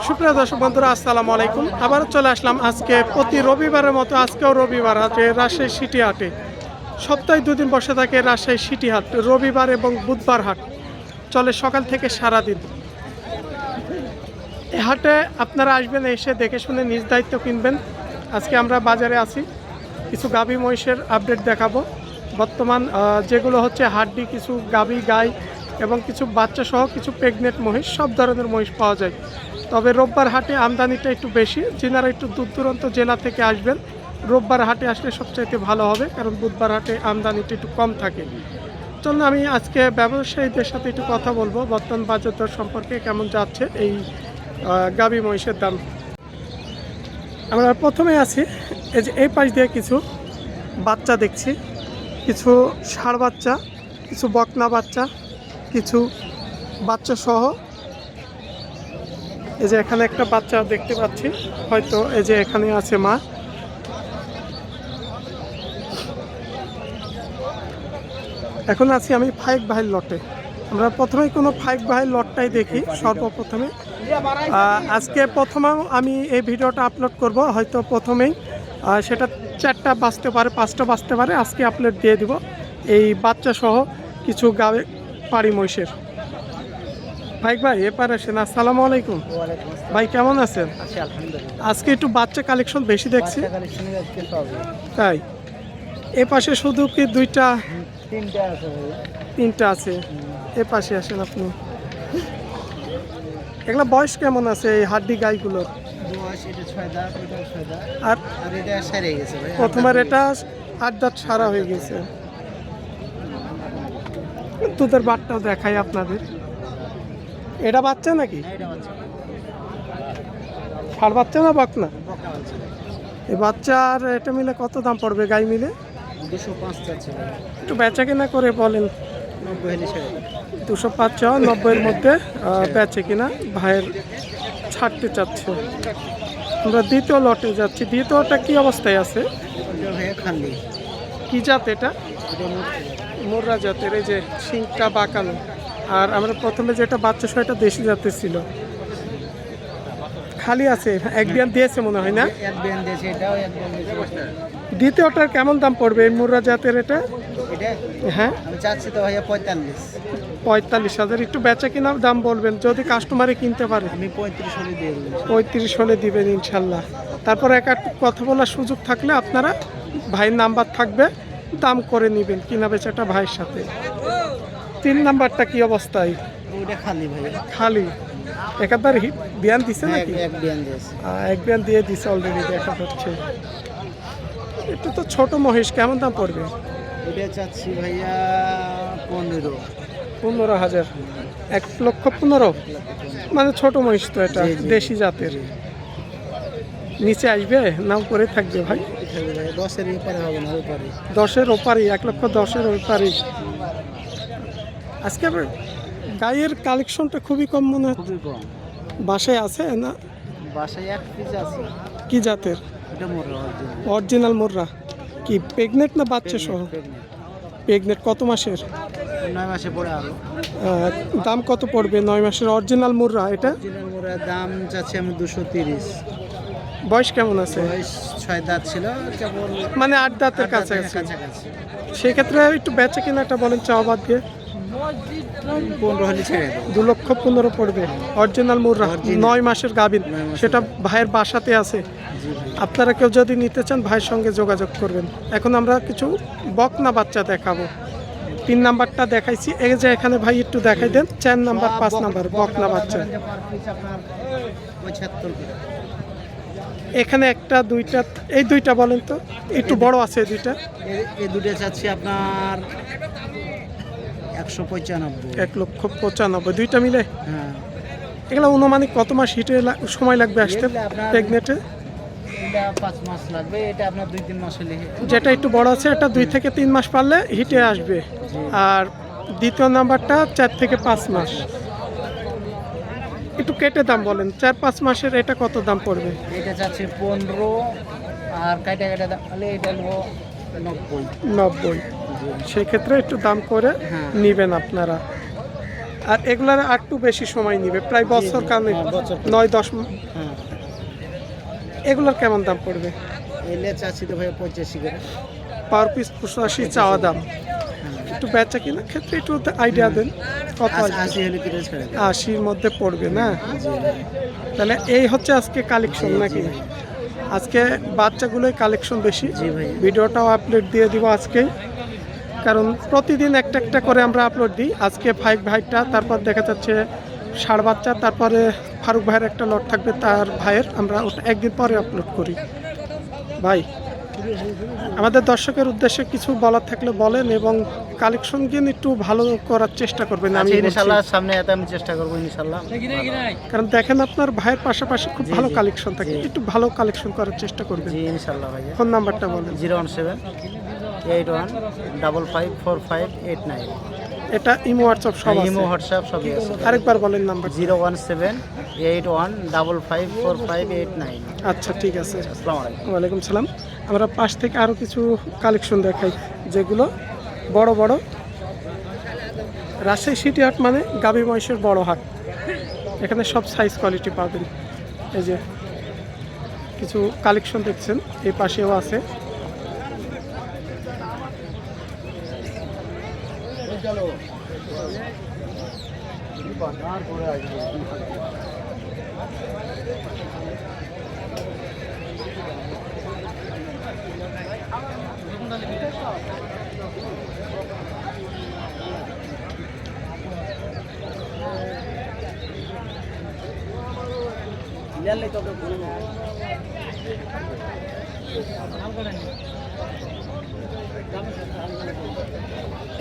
সুপ্রিয় দর্শক বন্ধুরা, আসসালামু আলাইকুম। আবার চলে আসলাম আজকে প্রতি রবিবারের মতো, আজকেও রবিবার আছে রাজশাহী সিটি হাটে। সপ্তাহে দুদিন বসে থাকে রাজশাহী সিটি হাট, রবিবার এবং বুধবার হাট। চলে সকাল থেকে সারাদিন। এ হাটে আপনারা আসবেন, এসে দেখে শুনে নিজ দায়িত্ব কিনবেন। আজকে আমরা বাজারে আছি। কিছু গাভী মহিষের আপডেট দেখাবো। বর্তমান যেগুলো হচ্ছে হাড্ডি, কিছু গাভী, গাই এবং কিছু বাচ্চা সহ কিছু প্রেগনেন্ট মহিষ, সব ধরনের মহিষ পাওয়া যায়। তবে রোববার হাটে আমদানিটা একটু বেশি। যেনারা একটু দূর দূরান্ত জেলা থেকে আসবেন, রোববার হাটে আসলে সবচাইতে ভালো হবে, কারণ বুধবার হাটে আমদানিটা একটু কম থাকে। চলুন আমি আজকে ব্যবসায়ীদের সাথে একটু কথা বলব, বর্তমান বাজার দর সম্পর্কে কেমন যাচ্ছে এই গাভী মহিষের দাম। আমরা প্রথমে আছি, এই যে এই পাশ দিয়ে কিছু বাচ্চা দেখছি, কিছু ষাঁড় বাচ্চা, কিছু বকনা বাচ্চা কিছু বাচ্চা সহ। এই যে এখানে একটা বাচ্চা দেখতে পাচ্ছি, হয়তো এই যে এখানে আছে মা। এখন আছি আমি ফাইভ ভাইয়ের লটে। আমরা প্রথমেই কোনো ফাইভ ভাইয়ের লটটাই দেখি, সর্বপ্রথমে। আজকে প্রথমে আমি এই ভিডিওটা আপলোড করব, হয়তো প্রথমেই সেটা চারটা বাজতে পারে, পাঁচটা বাজতে পারে, আজকে আপলোড দিয়ে দিব। এই বাচ্চা সহ কিছু গাবে পাড়ি মহিষের। ভাই ভাই এপার আসেন আসসালামু আলাইকুম। ভাই কেমন আছেন? আজকে একটু বাচ্চা কালেকশন বেশি দেখছি। তাই। এ পাশে শুধু কি দুইটা? তিনটা আছে এ পাশে আসেন আপনি। এগুলা বয়স কেমন আছে এই হাড্ডি গাইগুলোর? আর প্রথমের এটা আট দাঁত সারা হয়ে গেছে। দুধের বাটটাও দেখাই আপনাদের। এটা বাচ্চা নাকি? হচ্ছে ষাট বাচ্চা না বাক না? এই বাচ্চা। আর এটা মিলে কত দাম পড়বে গাই মিলে? একটু বেচা কেনা করে বলেন। দুশো পাঁচ ছ নব্বইয়ের মধ্যে বেচে কিনা। ভাইয়ের ছাড়তে চাচ্ছে। আমরা দ্বিতীয় লটে যাচ্ছি। দ্বিতীয়টা কি অবস্থায় আছে? কি জাত এটা? মোররা জাতের এই যে শিংটা বাঁকানো। আর আমরা প্রথমে যেটা বাচ্চা সেটা দেশি জাতের ছিল। খালি আছে এক বিয়ান দিয়েছে মনে হয় না? দ্বিতীয়টার কেমন দাম পড়বে এই মোররা জাতের এটা? হ্যাঁ। চাচ্ছি তো ভাইয়া পঁয়তাল্লিশ। পঁয়তাল্লিশ হাজার একটু বেচা কিনা দাম বলবেন যদি কাস্টমারে কিনতে পারে। আমি পঁয়ত্রিশ হলে দিয়ে পঁয়ত্রিশ হলে দিবেন ইনশাল্লাহ। তারপর এক কথা বলার সুযোগ থাকলে আপনারা ভাইয়ের নাম্বার থাকবে। দাম করে নেবেন কিনা বেচাটা ভাইয়ের সাথে। তিন নাম্বারটা কি অবস্থায়? খালি ভাইয়া খালি। একাধারে হিট? বিয়ান দিছে এক নাকি? এক বিয়ান দিয়েছে। এক বিয়ান দিয়ে দিছে অলরেডি দেখা যাচ্ছে একটু তো ছোট মহিষ কেমন দাম পড়বে? এটা চাচ্ছি ভাইয়া পনেরো। পনেরো হাজার। এক লক্ষ পনেরো? মানে ছোট মহিষ তো এটা। দেশি জাতের। নিচে আসবে না উপরে থাকবে ভাই। থাকবে দশের এপারে হবে না ওপারে। দশের এক লক্ষ দশের ওপারই। আজকে গায়ের কালেকশনটা খুবই কম মনে খুবই কম। বাসায় আছে না? বাসায় এক পিস আছে। কি জাতের? এটা অরিজিনাল মোররা। কি প্রেগনেন্ট না বাচ্চা সহ? প্রেগনেন্ট কত মাসের? নয় মাসে পরে আরও। দাম কত পড়বে নয় মাসের? অরিজিনাল মুররা এটা? দাম চাচ্ছি আমি দুশো তিরিশ। বয়স কেমন আছে? বয়স ছয় দাঁত ছিল মানে আট দাঁতের কাছাকাছি। সেক্ষেত্রে একটু বেচে কিনাটা বলেন চাওয়া বাদ দিয়ে। পনেরো হলে ছেড়ে দু লক্ষ পনেরো পড়বে। অরিজিনাল মুররা নয় মাসের গাবিন সেটা ভাইয়ের বাসাতে আছে। আপনারা কেউ যদি নিতে চান ভাইয়ের সঙ্গে যোগাযোগ করবেন। এখন আমরা কিছু বকনা বাচ্চা দেখাবো। তিন নাম্বারটা দেখাইছি। এই যে এখানে ভাই একটু দেখাই দেন। চার নাম্বার পাঁচ নাম্বার বকনা বাচ্চা এখানে একটা দুইটা এই দুইটা বলেন তো একটু বড় আছে এই দুইটা। এই দুটো চাচ্ছি আপনার একশো পঁচানব্বই। এক লক্ষ পঁচানব্বই দুইটা মিলে? হ্যাঁ। এগুলো অনুমানিক কত মাস হিটে সময় লাগবে আসতে? প্রেগনেটে মাস লাগবে এটা আপনার দুই তিন মাস হলে যেটা একটু বড় আছে এটা দুই থেকে তিন মাস পারলে হিটে আসবে। আর দ্বিতীয় নাম্বারটা চার থেকে পাঁচ মাস। একটু কেটে দাম বলেন চার পাঁচ মাসের এটা কত দাম পড়বে? এটা চাচ্ছে পনেরো আর কাটা কাটা দাম হলে এটা নেব নব্বই। নব্বই। সেক্ষেত্রে একটু দাম করে হ্যাঁ। নেবেন আপনারা। আর এগুলার একটু বেশি সময় নিবে প্রায় বছর কানে হ্যাঁ, বছর নয় দশ। হ্যাঁ। এগুলোর কেমন দাম পড়বে? এলে চাচ্ছি তো ভাই পঁচাশি করে। পার পিস পঁচাশি চাওয়া দাম। একটু বেচা কিনা ক্ষেত্রে একটু আইডিয়া দেন। কত? আশির মধ্যে পড়বে না? তাহলে এই হচ্ছে আজকে কালেকশন নাকি? আজকে বাচ্চাগুলোই কালেকশন বেশি। জি ভাই। ভিডিওটাও আপলোড দিয়ে দিব আজকে। কারণ প্রতিদিন একটা একটা করে আমরা আপলোড দিই। আজকে ফাইভ ভাইটা তারপর দেখা যাচ্ছে ষাড় বাচ্চা তারপরে ফারুক ভাইয়ের একটা লট থাকবে তার ভাইয়ের। আমরা ওটা একদিন পরে আপলোড করি। ভাই আমাদের দর্শকের উদ্দেশ্যে কিছু বলার থাকলে বলেন এবং কালেকশন গেন একটু ভালো করার চেষ্টা করবেন আমি আচ্ছা, বলছি। ইনশাল্লাহ সামনে এত আমি চেষ্টা করব ইনশাল্লাহ। কারণ দেখেন আপনার ভাইয়ের পাশাপাশি খুব ভালো কালেকশন থাকে একটু ভালো কালেকশন করার চেষ্টা করবেন। জি ইনশাল্লাহ ভাই ফোন নাম্বারটা বলেন। Zero one seven eight one double five four five eight nine. এটা ইমো হোয়াটসঅ্যাপ সব আছে। ইমো হোয়াটসঅ্যাপ সবই আছে। আরেকবার বলেন number zero one seven eight one double five four five eight nine. আচ্ছা ঠিক আছে। আসসালামু আলাইকুম। ওয়ালাইকুম সালাম। আমরা পাশ থেকে আরও কিছু কালেকশন দেখাই, যেগুলো বড় বড় রাজশাহী সিটি হাট মানে গাবি মহিষের বড় হাট। এখানে সব সাইজ কোয়ালিটি পাবেন। এই যে কিছু কালেকশন দেখছেন, এই পাশেও আছে।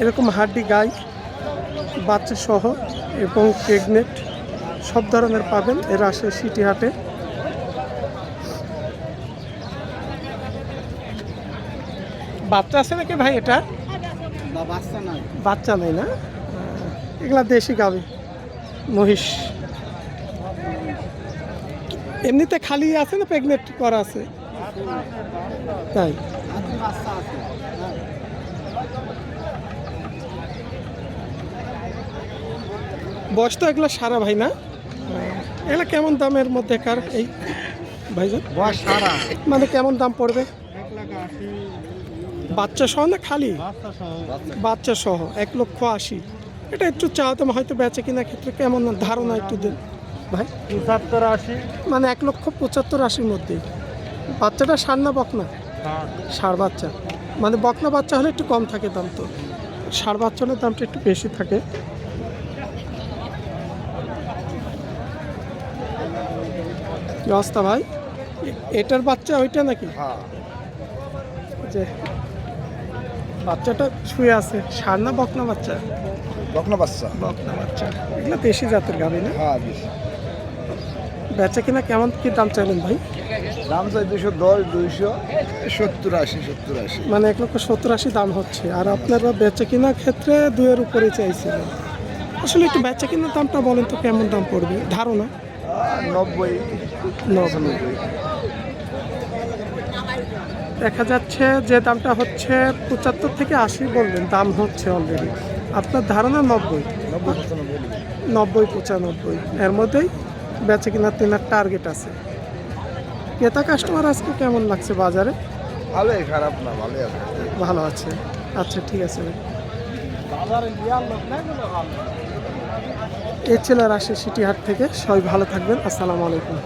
এরকম হাড্ডি গাই বাচ্চা সহ এবং প্রেগনেন্ট সব ধরনের পাবেন এরা আসে সিটি হাটে। বাচ্চা আছে নাকি ভাই এটা? বাচ্চা নাই। বাচ্চা নেই না? এগুলা দেশি গাবি মহিষ। এমনিতে খালি আছে না প্রেগনেন্ট করা আছে? তাই। বয়স তো এগুলো সারা ভাই না? এগুলো কেমন দামের মধ্যে কার এই ভাইজান? বয়স সারা। মানে কেমন দাম পড়বে? বাচ্চা সহ না খালি? বাচ্চা সহ। এক লক্ষ আশি। এটা একটু চাওয়াতাম হয়তো বেচে কিনা ক্ষেত্রে কেমন ধারণা একটু দেন। ভাই? পঁচাত্তর আশি। মানে এক লক্ষ পঁচাত্তর আশির মধ্যেই। বাচ্চাটা সার না বকনা? ষাড় বাচ্চা। মানে বকনা বাচ্চা হলে একটু কম থাকে দাম তো। ষাড় বাচ্চা হলে দামটা একটু বেশি থাকে। অবস্থা ভাই? এটার বাচ্চা ওইটা নাকি? হ্যাঁ। যে বাচ্চাটা শুয়ে আছে। ষাড় না বকনা বাচ্চা? বকনা বাচ্চা। বকনা বাচ্চা। এগুলো দেশি জাতের গাবি না? হ্যাঁ বেচা কিনা কেমন কি দাম চাইলেন ভাই? দাম চাই দুশো দশ দুইশো সত্তর আশি সত্তর আশি। মানে এক লক্ষ সত্তর আশি দাম হচ্ছে। আর আপনারা বেচা কেনার ক্ষেত্রে দুইয়ের উপরে চাইছিলেন আসলে একটু বেচা কেনার দামটা বলেন তো কেমন দাম পড়বে? ধারণা? নব্বই। নব্বই। দেখা যাচ্ছে যে দামটা হচ্ছে পঁচাত্তর থেকে আশি বলবেন দাম হচ্ছে অলরেডি আপনার ধারণা নব্বই? নব্বই পঁচানব্বই। এর মধ্যেই বেচা কেনার তেনার টার্গেট আছে। ক্রেতা কাস্টমার আজকে কেমন লাগছে বাজারে? ভালোই খারাপ না ভালোই আছে। ভালো আছে। আচ্ছা ঠিক আছে। এ ছিল রাজশাহী সিটি হাট থেকে সবাই ভালো থাকবেন। আসসালামু আলাইকুম।